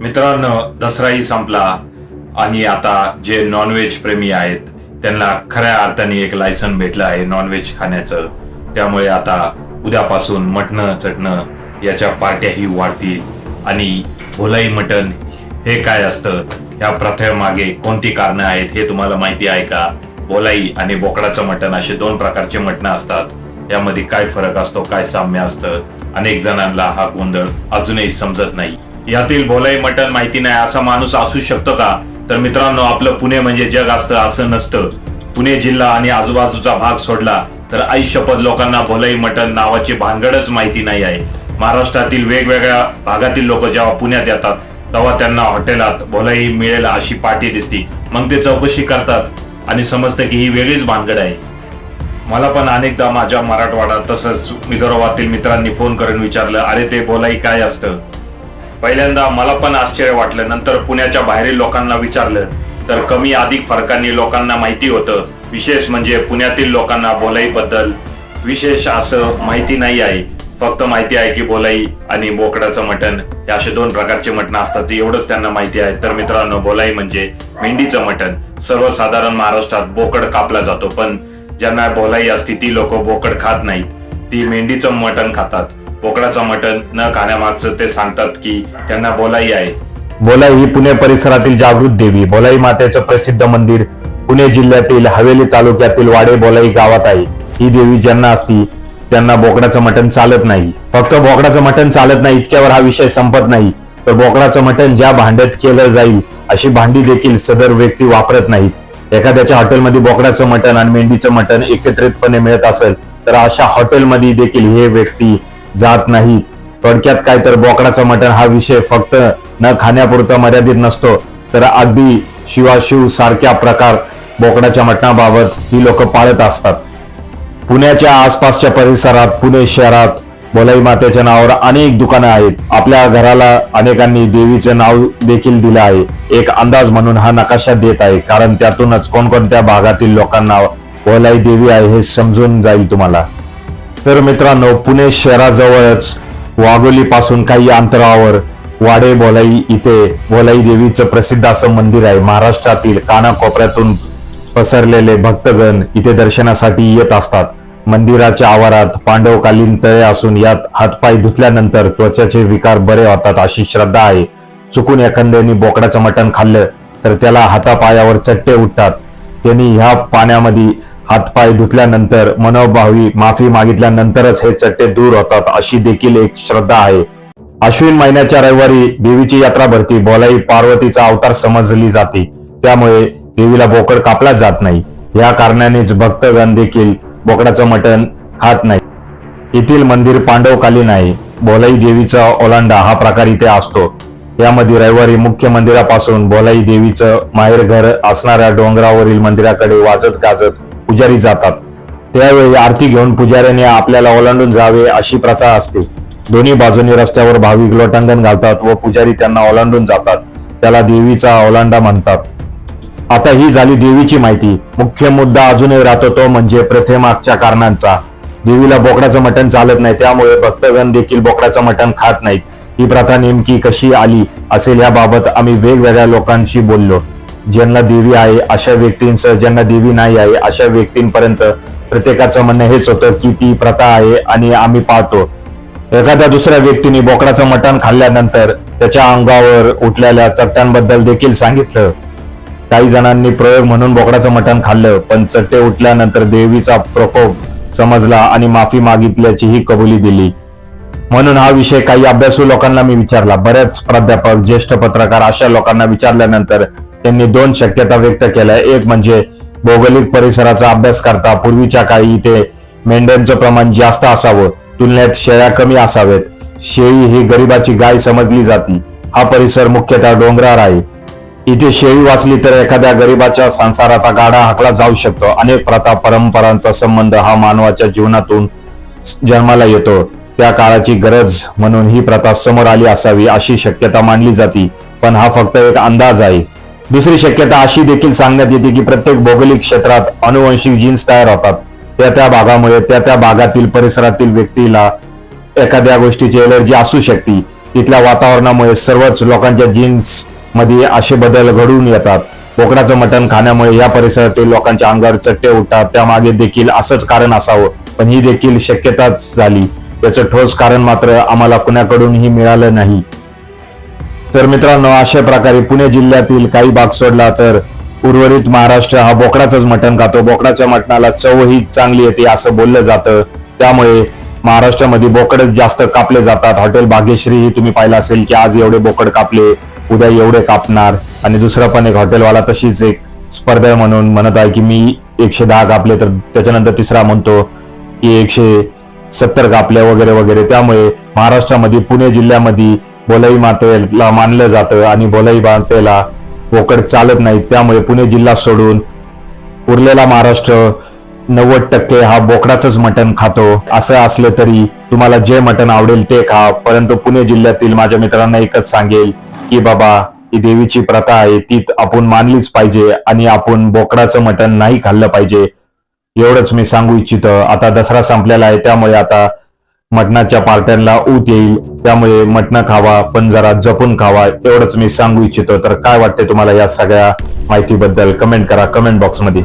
मित्रांनो दसराही संपला आणि आता जे नॉनव्हेज प्रेमी आहेत त्यांना खऱ्या अर्थाने एक लायसन भेटलं आहे नॉनव्हेज खाण्याचं. त्यामुळे आता उद्यापासून मटणं चटणं याच्या पार्ट्याही वाढतील. आणि भोलाई मटण हे काय असतं? या प्रथेमागे कोणती कारणं आहेत हे तुम्हाला माहिती आहे का? भोलाई आणि बोकडाचं मटण असे दोन प्रकारचे मटणं असतात. यामध्ये काय फरक असतो काय साम्य असतं? अनेक जणांना हा गोंधळ अजूनही समजत नाही. यातील भोलाई मटण माहिती नाही असा माणूस असू शकतो का? तर मित्रांनो आपलं पुणे म्हणजे जग असतं असं नसतं. पुणे जिल्हा आणि आजूबाजूचा भाग सोडला तर आयुष्यपद लोकांना भोलाई मटण नावाची भानगडच माहिती नाही आहे. महाराष्ट्रातील वेगवेगळ्या भागातील लोक जेव्हा पुण्यात येतात तेव्हा त्यांना हॉटेलात भोलाई मिळेल अशी पाठी दिसती. मग ते चौकशी करतात आणि समजतं की ही वेगळीच भानगड आहे. मला पण अनेकदा माझ्या मराठवाडा तसंच विदर्भातील मित्रांनी फोन करून विचारलं अरे ते बोलाई काय असतं? पहिल्यांदा मला पण आश्चर्य वाटलं. नंतर पुण्याच्या बाहेरील लोकांना विचारलं. तर कमी अधिक फरकांनी लोकांना माहिती होतं. विशेष म्हणजे पुण्यातील लोकांना बोलाई बद्दल. विशेष असं माहिती नाही आहे. फक्त माहिती आहे की बोलाई आणि बोकडाचं मटण. हे असे दोन प्रकारचे मटण असतात. एवढंच त्यांना माहिती आहे. तर मित्रांनो बोलाई म्हणजे मेंढीचं मटण. सर्वसाधारण महाराष्ट्रात बोकड कापला जातो. पण ज्यांना बोलाई असते ती लोक बोकड खात नाहीत. ती मेंढीचं मटण खातात. बोकडाचं मटण न खाण्यामागचं ते सांगतात की त्यांना बोलाई आहे. बोलाई ही पुणे परिसरातील जागृत देवी बोलाई मातेचं प्रसिद्ध मंदिर पुणे जिल्ह्यातील हवेली तालुक्यातील वाडे बोलाई गावात आहे. ही देवी ज्यांना असती त्यांना बोकडाचं मटण चालत नाही. फक्त बोकडाचं मटण चालत नाही इतक्यावर हा विषय संपत नाही. तर बोकडाचं मटण ज्या भांड्यात केलं जाईल अशी भांडी देखील सदर व्यक्ती वापरत नाहीत. एखाद्याच्या हॉटेलमध्ये बोकडाचं मटण आणि मेंढीचं मटण एकत्रितपणे मिळत असेल तर अशा हॉटेलमध्ये देखील हे व्यक्ती जात नाहीत थोडक्यात काय तर बोकडाचं मटण हा विषय फक्त न खाण्यापुरता मर्यादित नसतो. तर अगदी शिवाशिव सारख्या प्रकार बोकडाच्या मटणाबाबत ही लोक पाळत असतात. पुण्याच्या आसपासच्या परिसरात पुणे शहरात बोलाई मातेच्या नावावर अनेक दुकानं आहेत. आपल्या घराला अनेकांनी देवीचं नाव देखील दिलं आहे. एक अंदाज म्हणून हा नकाशा देत आहे. कारण त्यातूनच कोणकोणत्या भागातील लोकांना बोलाई देवी आहे हे समजून जाईल तुम्हाला. तर मित्रांनो पुणे शहराजवळच वाघोली पासून काही अंतरावर वाडे बोलाई इथे बोलाई देवीचं प्रसिद्ध असं मंदिर आहे. महाराष्ट्रातील कानाकोपऱ्यातून पसरलेले भक्तगण इथे दर्शनासाठी येत असतात. मंदिराच्या आवारात पांडवकालीन तळे असून यात हातपाय धुतल्यानंतर त्वचाचे विकार बरे होतात अशी श्रद्धा आहे. चुकून एखाद्याने बोकडाचं मटण खाल्लं तर त्याला हातापायावर चट्टे उठतात. त्यांनी ह्या पाण्यामध्ये हातपाय धुतल्यानंतर मनोभावी माफी मागितल्यानंतरच हे चट्टे दूर होतात अशी देखील एक श्रद्धा आहे. अश्विन महिन्याच्या रविवारी देवीची यात्रा भरती. बोलाई पार्वतीचा अवतार समजली जाते. त्यामुळे देवीला बोकड कापला जात नाही. या कारणानेच भक्तगण देखील बोकडाचं मटण खात नाही. येथील मंदिर पांडवकालीन आहे. बोलाई देवीचा ओलांडा हा प्रकार इथे असतो. यामध्ये रविवारी मुख्य मंदिरापासून बोलाई देवीचं माहेरघर असणाऱ्या डोंगरावरील मंदिराकडे वाजत गाजत पुजारी जातात. त्यावेळी आरती घेऊन पुजाऱ्याने आपल्याला ओलांडून जावे अशी प्रथा असते. दोन्ही बाजूनी रस्त्यावर भाविक लोटांगण घालतात व पुजारी त्यांना ओलांडून जातात. त्याला देवीचा ओलांडा म्हणतात. आता ही झाली देवीची माहिती. मुख्य मुद्दा अजूनही राहतो तो म्हणजे प्रथेमागच्या कारणांचा. देवीला बोकडाचं मटण चालत नाही त्यामुळे भक्तगण देखील बोकडाचं मटण खात नाहीत. ही प्रथा नेमकी कशी आली असेल याबाबत आम्ही वेगवेगळ्या लोकांशी बोललो. ज्यांना देवी आहे अशा व्यक्तींचं ज्यांना देवी नाही आहे अशा व्यक्तींपर्यंत प्रत्येकाचं म्हणणं हेच होतं की ती प्रथा आहे आणि आम्ही पाहतो. एखाद्या दुसऱ्या व्यक्तीने बोकडाचं मटण खाल्ल्यानंतर त्याच्या अंगावर उठलेल्या चट्ट्यांबद्दल देखील सांगितलं. काही जणांनी प्रयोग म्हणून बोकडाचं मटण खाल्लं पण चट्टे उठल्यानंतर देवीचा प्रकोप समजला आणि माफी मागितल्याचीही कबुली दिली. म्हणून हा विषय काही अभ्यासू लोकांना मी विचारला. बऱ्याच प्राध्यापक ज्येष्ठ पत्रकार अशा लोकांना विचारल्यानंतर त्यांनी दोन शक्यता व्यक्त केल्या. एक म्हणजे भौगोलिक परिसराचा अभ्यास करता पूर्वीच्या काळी इथे मेंढ्यांचं प्रमाण जास्त असावं तुलनेत शेळ्या कमी असावेत. शेळी ही गरिबाची गाय समजली जाती. हा परिसर मुख्यतः डोंगराळ आहे. इथे शेळी वाचली तर एखाद्या गरिबाच्या संसाराचा गाडा हाकला जाऊ शकतो. अनेक प्रथा परंपरांचा संबंध हा मानवाच्या जीवनातून जन्माला येतो. त्या काळाची गरज म्हणून ही प्रथा समोर आली असावी अशी शक्यता मानली जाती. पण हा फक्त एक अंदाज आहे. दुसरी शक्यता अशी देखील सांगण्यात येते की प्रत्येक भौगोलिक क्षेत्रात अनुवंशिक जीन्स तयार होतात. त्या त्या भागामुळे त्या त्या भागातील परिसरातील व्यक्तीला एखाद्या गोष्टीची एलर्जी असू शकते. तिथल्या वातावरणामुळे सर्वच लोकांच्या जीन्समध्ये असे बदल घडून येतात. बोकडाचं मटण खाण्यामुळे या परिसरातील लोकांच्या अंगावर चट्टे उठतात त्यामागे देखील असंच कारण असावं. पण ही देखील शक्यताच झाली. याचं ठोस कारण मात्र आम्हाला कुणाकडूनही मिळालं नाही. तर मित्रांनो अशा प्रकारे पुणे जिल्ह्यातील काही भाग सोडला तर उर्वरित महाराष्ट्र हा बोकडाचंच मटण खातो. बोकडाच्या मटणाला चवही चांगली येते असं बोललं जातं. त्यामुळे महाराष्ट्रामध्ये बोकडच जास्त कापले जातात. हॉटेल भाग्यश्री ही तुम्ही पाहिलं असेल की आज एवढे बोकड कापले उद्या एवढे कापणार. आणि दुसरं पण एक हॉटेलवाला तशीच एक स्पर्धा म्हणून म्हणत आहे की मी एकशे दहा कापले तर त्याच्यानंतर तिसरा म्हणतो की एकशे सत्तर कापले वगैरे वगैरे. त्यामुळे महाराष्ट्रामध्ये पुणे जिल्ह्यामध्ये बोलाई मातेला मानलं जातं आणि बोलाई मातेला वोकड चालत नाही. त्यामुळे पुणे जिल्हा सोडून उरलेला महाराष्ट्र नव्वद टक्के हा बोकडाचंच मटण खातो. असं असलं तरी तुम्हाला जे मटण आवडेल ते खा. परंतु पुणे जिल्ह्यातील माझ्या मित्रांना एकच सांगेल की बाबा ही देवीची प्रथा आहे ती आपण मानलीच पाहिजे आणि आपण बोकडाचं मटण नाही खाल्लं पाहिजे. एवढंच मी सांगू इच्छित. आता दसरा संपलेला आहे त्यामुळे आता मटणाच्या पार्ट्यांना ऊत येईल. त्यामुळे मटणं खावा पण जरा जपून खावा एवढंच मी सांगू इच्छितो. तर काय वाटते तुम्हाला या सगळ्या माहितीबद्दल? कमेंट करा कमेंट बॉक्समध्ये.